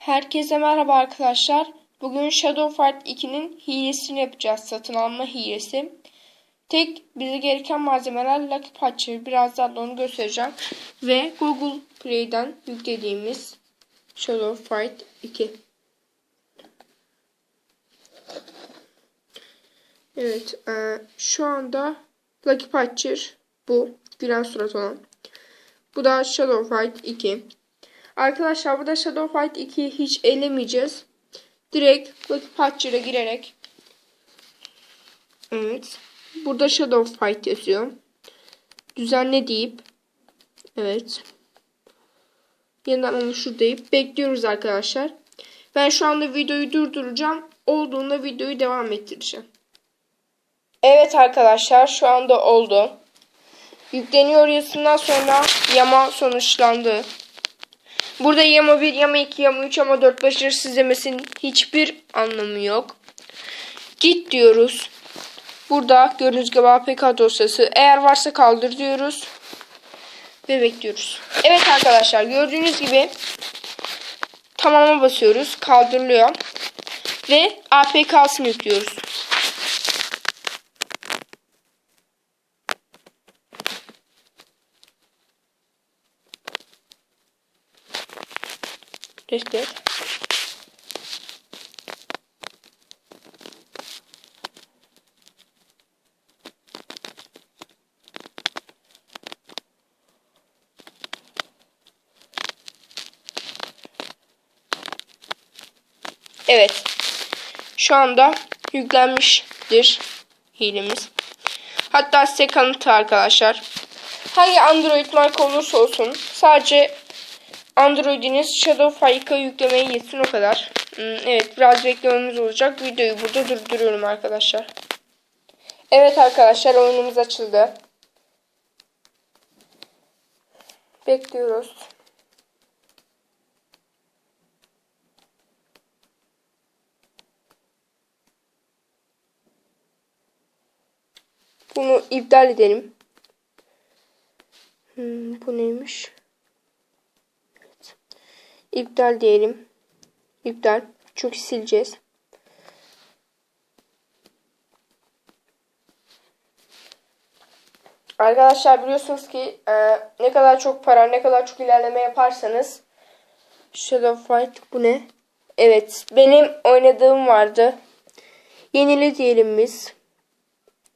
Herkese merhaba arkadaşlar. Bugün Shadow Fight 2'nin hilesini yapacağız. Satın alma hilesi. Tek bize gereken malzemeler Lucky Patcher. Birazdan da onu göstereceğim. Ve Google Play'den yüklediğimiz Shadow Fight 2. Evet. E, şu anda Lucky Patcher bu. Gülen surat olan. Bu da Shadow Fight 2. Arkadaşlar burada Shadow Fight 2'yi hiç elemeyeceğiz. Direkt Lucky Patcher'a girerek Evet. Burada Shadow Fight yazıyor. Düzenle deyip Evet. Yeniden oluştur deyip bekliyoruz arkadaşlar. Ben şu anda videoyu durduracağım. Olduğunda videoyu devam ettireceğim. Evet arkadaşlar şu anda oldu. Yükleniyor yazısından sonra yama sonuçlandı. Burada yama 1, yama 2, yama 3, yama 4 başarısız demesinin hiçbir anlamı yok. Git diyoruz. Burada gördüğünüz gibi APK dosyası eğer varsa kaldır diyoruz. Ve bekliyoruz. Evet arkadaşlar gördüğünüz gibi tamama basıyoruz. Kaldırılıyor. Ve APK'sını yüklüyoruz. Reset. Evet. Şu anda yüklenmiştir hilemiz. Hatta size kanıtı arkadaşlar. Hangi Android marka olursa olsun sadece Android'iniz Shadow Fike'ı yüklemeye yetsin o kadar. Hmm, Evet biraz beklememiz olacak. Videoyu burada durduruyorum arkadaşlar. Evet arkadaşlar oyunumuz açıldı. Bekliyoruz. Bunu iptal edelim. Hmm, bu neymiş? İptal diyelim. İptal. Çünkü sileceğiz. Arkadaşlar biliyorsunuz ki e, ne kadar çok para, ne kadar çok ilerleme yaparsanız Shadow Fight bu ne? Evet, benim oynadığım vardı. Yenile diyelim biz.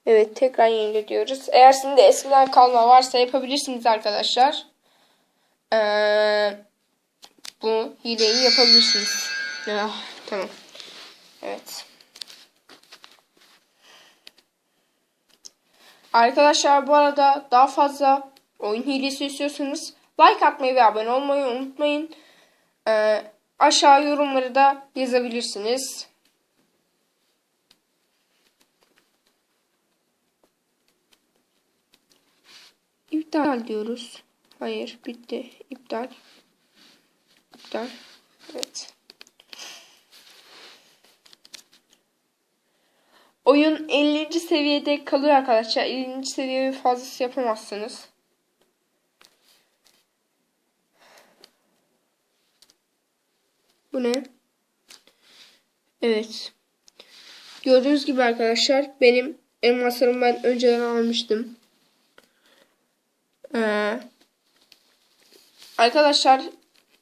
Evet, tekrar yenile diyoruz. Eğer sizin de eskiden kalma varsa yapabilirsiniz arkadaşlar. Eee bu hileyi yapabilirsiniz. Ah, tamam. Evet. Arkadaşlar bu arada daha fazla oyun hilesi istiyorsanız like atmayı ve abone olmayı unutmayın. Ee, aşağı yorumları da yazabilirsiniz. İptal diyoruz. Hayır bitti. İptal. İptal. Evet. Oyun 50. seviyede kalıyor arkadaşlar. 50. seviye fazlası yapamazsınız. Bu ne? Evet. Gördüğünüz gibi arkadaşlar benim elmaslarımı ben önceden almıştım. Ee, arkadaşlar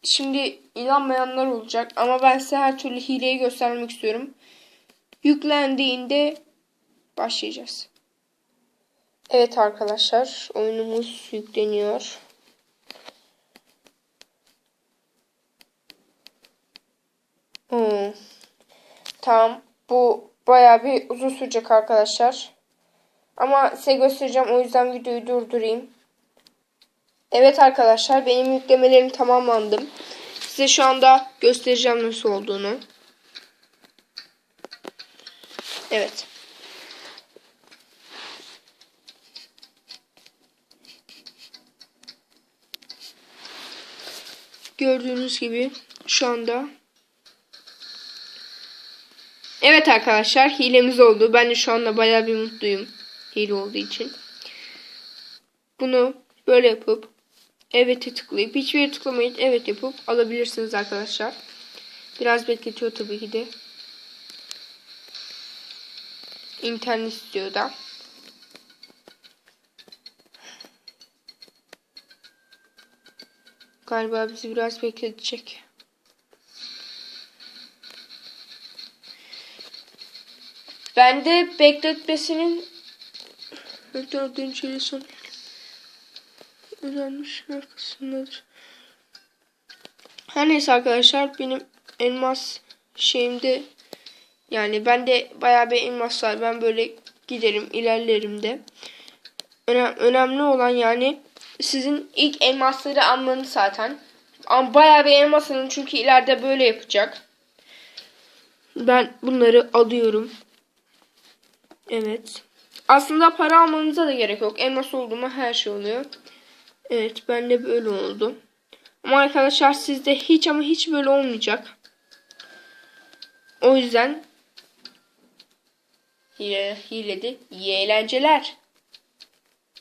Şimdi inanmayanlar olacak ama ben size her türlü hileyi göstermek istiyorum. Yüklendiğinde başlayacağız. Evet arkadaşlar oyunumuz yükleniyor. Hmm. Tamam bu baya bir uzun sürecek arkadaşlar. Ama size göstereceğim o yüzden videoyu durdurayım. Evet arkadaşlar benim yüklemelerim tamamlandı. Size şu anda göstereceğim nasıl olduğunu. Evet. Gördüğünüz gibi şu anda Evet arkadaşlar hilemiz oldu. Ben de şu anda baya bir mutluyum. Hile olduğu için. Bunu böyle yapıp evet'e tıklayıp hiçbir yere tıklamayın evet yapıp alabilirsiniz arkadaşlar. Biraz bekletiyor tabii ki de. İnternet istiyor da. Galiba bizi biraz bekletecek. Ben de bekletmesinin dördüncü son ödenmiş arkasındadır. Her neyse arkadaşlar benim elmas şeyimde yani bende bayağı bir elmas var. Ben böyle giderim ilerlerim de. Önem, önemli olan yani sizin ilk elmasları almanız zaten. Ama bayağı bir elmas alın çünkü ileride böyle yapacak. Ben bunları alıyorum. Evet. Aslında para almanıza da gerek yok. Elmas oldu mu her şey oluyor. Evet bende böyle oldu. Ama arkadaşlar sizde hiç ama hiç böyle olmayacak. O yüzden hile, hiledi. İyi eğlenceler.